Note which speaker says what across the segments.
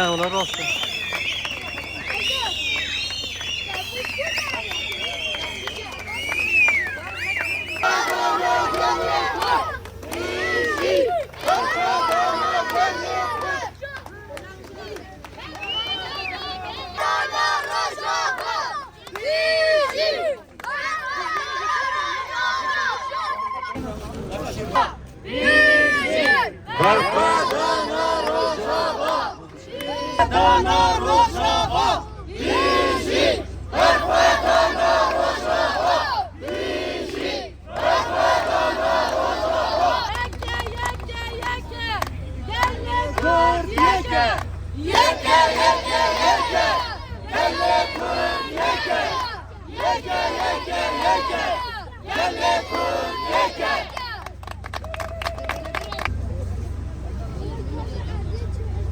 Speaker 1: হ্যাঁ ওনারও আছে। до народу!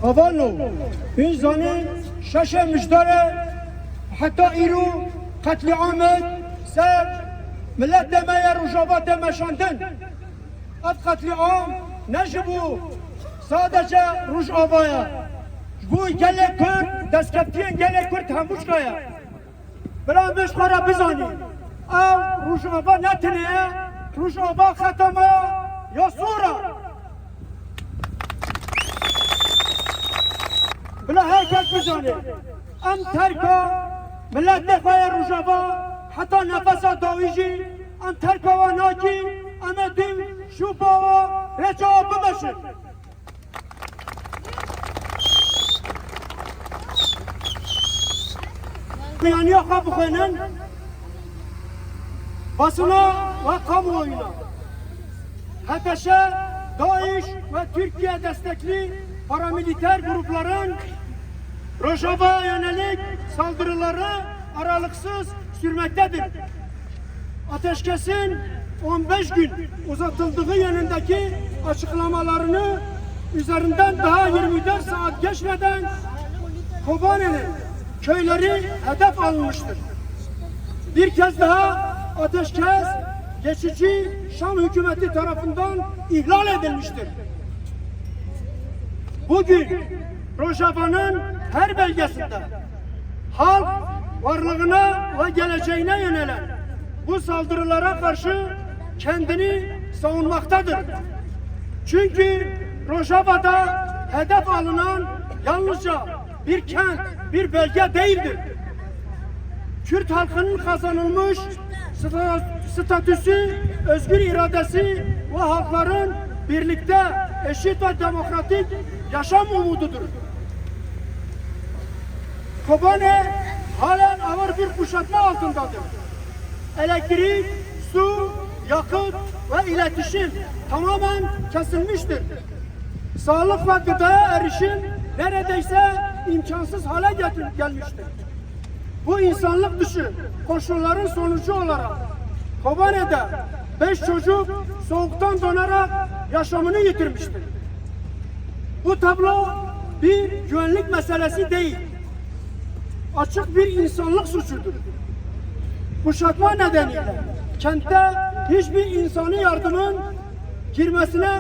Speaker 1: Onlar olsun.
Speaker 2: Avano, insanı şaşırmışlar. Hatta İru katli Ahmet ser millet demeye Rojava deme şandın. At katli am ne bu? Sadece Rojava'ya. Bu gele Kürt, deskeptiyen gele Kürt hemuşkaya. Bela meşkara bizani. Ev Rojava ne tineye? Rojava khatama ya sonra. بلا هيكل بزاني ام تركا ملت دفاع رجبا حتى نفس داویجی ام ترکا و ناجی ام دیم شوپا و رجا بمشن yani yaka bukhenin basına ve kamuoyuna HTŞ, DAEŞ ve Türkiye destekli paramiliter grupların Rojava'ya yönelik saldırıları aralıksız sürmektedir. Ateşkesin 15 gün uzatıldığı yönündeki açıklamalarını üzerinden daha 24 saat geçmeden Kobane'nin köyleri hedef alınmıştır. Bir kez daha ateşkes geçici Şam hükümeti tarafından ihlal edilmiştir. Bugün Rojava'nın her bölgesinde halk varlığına ve geleceğine yönelen bu saldırılara karşı kendini savunmaktadır. Çünkü Rojava'da hedef alınan yalnızca bir kent, bir bölge değildir. Kürt halkının kazanılmış sta- statüsü, özgür iradesi ve halkların birlikte eşit ve demokratik yaşam umududur. Kobane halen ağır bir kuşatma altındadır. Elektrik, su, yakıt ve iletişim tamamen kesilmiştir. Sağlık ve gıdaya erişim neredeyse imkansız hale getir- gelmiştir. Bu insanlık dışı koşulların sonucu olarak Kobane'de beş çocuk soğuktan donarak yaşamını yitirmiştir. Bu tablo bir güvenlik meselesi değil. Açık bir insanlık suçudur. Kuşatma nedeniyle kentte hiçbir insani yardımın girmesine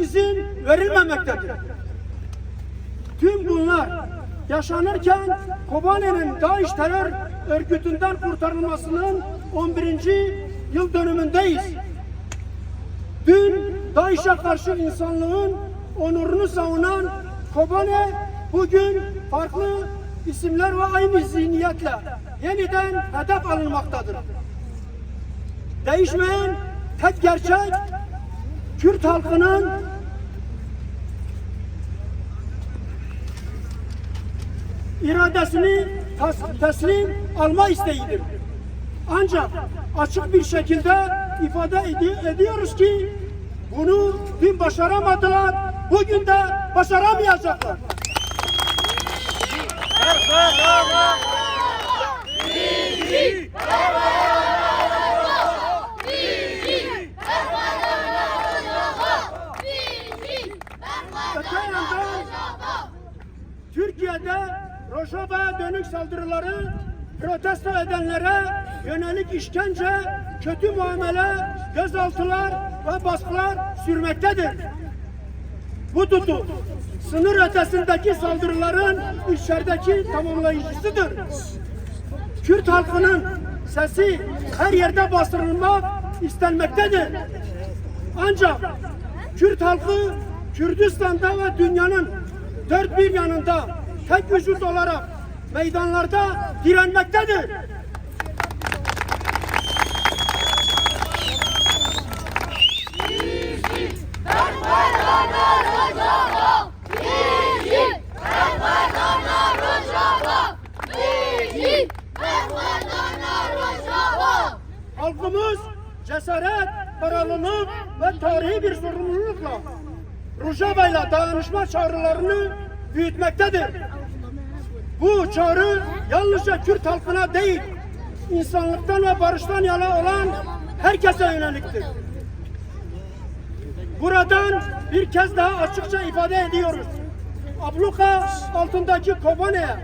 Speaker 2: izin verilmemektedir. Tüm bunlar yaşanırken Kobane'nin DAEŞ terör örgütünden kurtarılmasının 11. yıl dönümündeyiz. Dün DAEŞ'e karşı insanlığın onurunu savunan Kobane bugün farklı isimler ve aynı zihniyetle yeniden hedef alınmaktadır. Değişmeyen tek gerçek Kürt halkının iradesini teslim alma isteğidir. Ancak açık bir şekilde ifade edi- ediyoruz ki bunu dün başaramadılar, bugün de başaramayacaklar. Türkiye'de Rojava'ya dönük saldırıları protesto edenlere yönelik işkence, kötü muamele, gözaltılar ve baskılar sürmektedir. Bu tutu sınır ötesindeki saldırıların içerideki tamamlayıcısıdır. Kürt halkının sesi her yerde bastırılmak istenmektedir. Ancak Kürt halkı Kürdistan'da ve dünyanın dört bir yanında tek vücut olarak meydanlarda direnmektedir. Cesaret, kararlılık ve tarihi bir sorumlulukla Rojava ile dayanışma çağrılarını büyütmektedir. Bu çağrı yalnızca Kürt halkına değil, insanlıktan ve barıştan yana olan herkese yöneliktir. Buradan bir kez daha açıkça ifade ediyoruz. Abluka altındaki Kobane'ye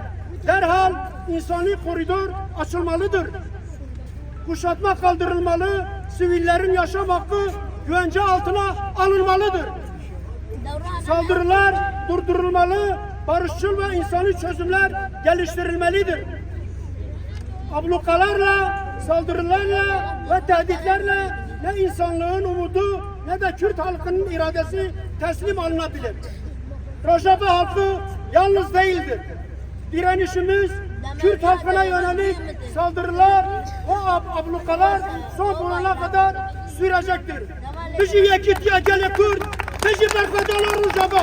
Speaker 2: derhal insani koridor açılmalıdır. Kuşatma kaldırılmalı, sivillerin yaşam hakkı güvence altına alınmalıdır. Saldırılar durdurulmalı, barışçıl ve insani çözümler geliştirilmelidir. Ablukalarla, saldırılarla ve tehditlerle ne insanlığın umudu ne de Kürt halkının iradesi teslim alınabilir. Rojava halkı yalnız değildir. Direnişimiz Kürt halkına yönelik saldırılar ve ab- ablukalar son bulana kadar sürecektir. Bizi yekit yekeli Kürt, bizi berfedalar Rojava.